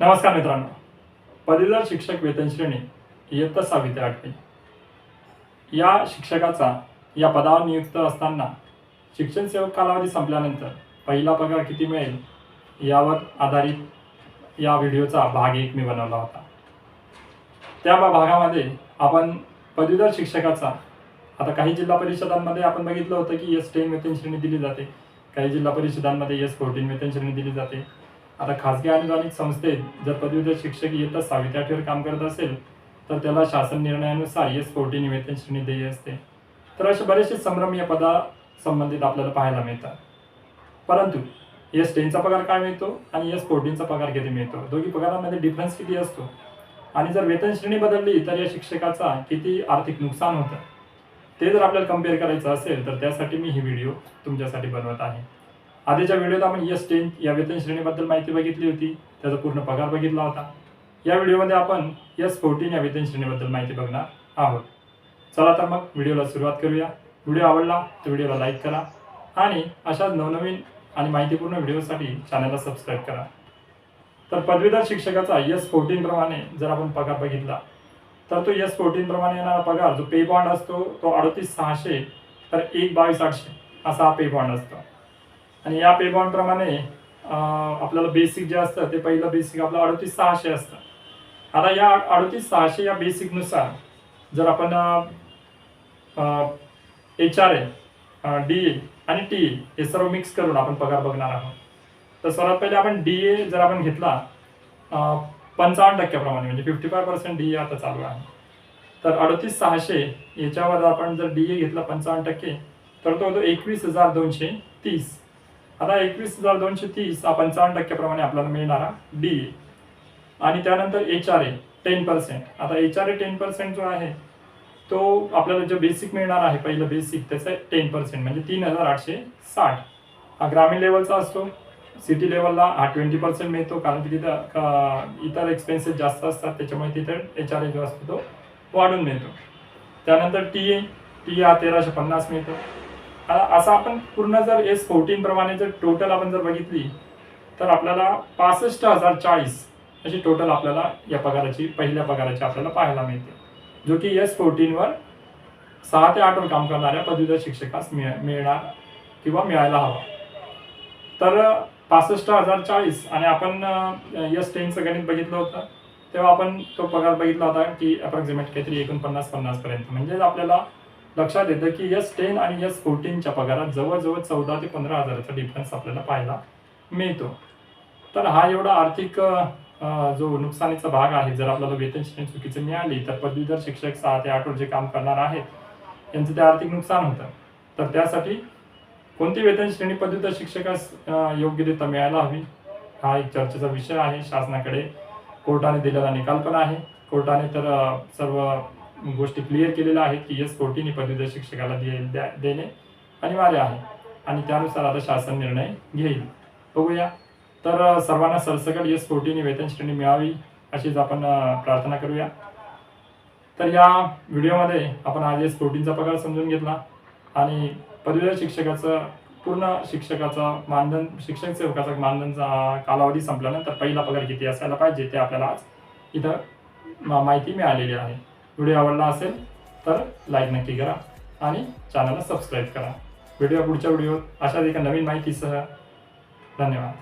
नमस्कार मित्रांनो. पदवीधर शिक्षक वेतन श्रेणी इयत्ता सहावी ते आठवी. या शिक्षकाचा या पदावर नियुक्त असताना शिक्षण सेवक कालावधी संपल्यानंतर पहिला पगार किती मिळेल यावर आधारित या व्हिडिओचा भाग एक मी बनवला होता. त्या भागामध्ये आपण पदवीधर शिक्षकाचा आता काही जिल्हा परिषदांमध्ये आपण बघितलं होतं की एस टेन वेतन श्रेणी दिली जाते. काही जिल्हा परिषदांमध्ये एस फोर्टीन वेतन श्रेणी दिली जाते. आता खाजगी अनुदानित संस्थेत जर पदवीधर शिक्षक इयत्ता सहावी आठवीवर काम करत असेल तर त्याला शासन निर्णयानुसार एस फोर्टी वेतन श्रेणी देय असते. तर असे बरेचसे संभ्रम या पदा संबंधित आपल्याला पाहायला मिळतात. परंतु एस टेनचा पगार काय मिळतो आणि एस फोर्टीनचा पगार किती मिळतो? दोघी पगारामध्ये डिफरन्स किती असतो? आणि जर वेतन श्रेणी बदलली तर या शिक्षकाचा किती आर्थिक नुकसान होतं? ते जर आपल्याला कंपेअर करायचं असेल तर त्यासाठी मी ही व्हिडिओ तुमच्यासाठी बनवत आहे. आधीच्या व्हिडिओत आपण यस टेन या वेतन श्रेणीबद्दल माहिती बघितली होती. त्याचा पूर्ण पगार बघितला होता. या व्हिडिओमध्ये आपण यस फोर्टीन या वेतन श्रेणीबद्दल माहिती बघणार आहोत. चला तर मग व्हिडिओला सुरुवात करूया. व्हिडिओ आवडला तर व्हिडिओला लाईक करा आणि अशाच नवनवीन आणि माहितीपूर्ण व्हिडिओसाठी चॅनलला सबस्क्राईब करा. तर पदवीधर शिक्षकाचा यस फोर्टीन प्रमाणे जर आपण पगार बघितला तर तो यस फोर्टीन प्रमाणे येणारा पगार जो पे बॉन्ड असतो तो अडतीस सहाशे तर एक बावीस आठशे असा हा पे बॉन्ड असतो. आणि या पे प्रमाणे आपल्याला बेसिक जे असतं ते पहिलं बेसिक आपलं अडतीस सहाशे असतं. आता या अडतीस सहाशे या बेसिकनुसार जर आपण H R A D A आणि टी ए हे सर्व मिक्स करून आपण पगार बघणार आहोत. तर सर्वात पहिले आपण डी ए जर आपण घेतला पंचावन्न टक्क्याप्रमाणे म्हणजे fifty five percent D A आता चालू आहे. तर अडतीस सहाशे याच्यावर आपण जर डी ए घेतला पंचावन्न टक्के तर तो होतो एकवीस हजार दोनशे तीस. आता एकवीस हजार दोनशे तीस हा पंचावन्न टक्क्याप्रमाणे आपल्याला मिळणारा डी ए आणि त्यानंतर H R A ten percent आता H R A ten percent जो आहे तो आपल्याला जो बेसिक मिळणार आहे पहिलं बेसिक त्याचं टेन पर्सेंट म्हणजे तीन हजार आठशे साठ. हा ग्रामीण लेवलचा असतो सिटी लेवलला हा ट्वेंटी पर्सेंट मिळतो कारण की तिथं इतर एक्सपेन्सेस जास्त असतात त्याच्यामुळे तिथं एच आर ए जो असतो तो वाढून मिळतो. त्यानंतर टी ए टी हा तेराशे पन्नास मिळतो. असं आपण पूर्ण जर एस फोर्टीन प्रमाणे जर टोटल आपण जर बघितली तर आपल्याला पासष्ट हजार चाळीस अशी टोटल आपल्याला या पगाराची पहिल्या पगाराची आपल्याला पाहायला मिळते. जो की एस फोर्टीनवर सहा ते आठवर काम करणाऱ्या पदवीधर शिक्षकास मिळ मिळणार किंवा मिळायला हवा. तर पासष्ट हजार चाळीस आणि आपण एस टेनचं गणित बघितलं होतं तेव्हा आपण तो पगार बघितला होता की अप्रॉक्सिमेट काहीतरी एकोणपन्नास पन्नास पर्यंत. म्हणजेच आपल्याला लक्षात येतं की एस टेन आणि एस फोर्टीनच्या पगारात जवळजवळ चौदा ते पंधरा हजाराचा डिफरन्स आपल्याला पाहायला मिळतो. तर हा एवढा आर्थिक जो नुकसानीचा भाग आहे जर आपल्याला वेतन श्रेणी चुकीचं मिळाली तर पदवीधर शिक्षक सहा ते आठवर जे काम करणार आहेत यांचं ते आर्थिक नुकसान होतं. तर त्यासाठी कोणती वेतन श्रेणी पदवीधर शिक्षकास योग्यरित्या मिळायला हवी? हा एक चर्चेचा विषय आहे. शासनाकडे कोर्टाने दिलेला निकाल पण आहे. कोर्टाने तर सर्व गोष्टी क्लिअर केलेल्या आहेत की एस कोटीने पदवीधर शिक्षकाला दे द्या- देणे अनिवार्य आहे. आणि त्यानुसार आता शासन निर्णय घेईल. बघूया. तर सर्वांना सरसकट एस कोटीने वेतन श्रेणी मिळावी अशीच आपण प्रार्थना करूया. तर या व्हिडिओमध्ये आपण आज एस कोटींचा पगार समजून घेतला. आणि पदवीधर शिक्षकाचं पूर्ण शिक्षकाचा मानधन शिक्षक सेवकाचा मानधनचा कालावधी संपल्यानंतर पहिला पगार किती असायला पाहिजे ते आपल्याला आज इथं मा- माहिती मिळालेली आहे. व्हिडिओ आवडला असेल तर लाईक नक्की करा आणि चॅनलला सबस्क्राईब करा. व्हिडिओ पुढच्या व्हिडिओ अशाच एका नवीन माहितीसह. धन्यवाद.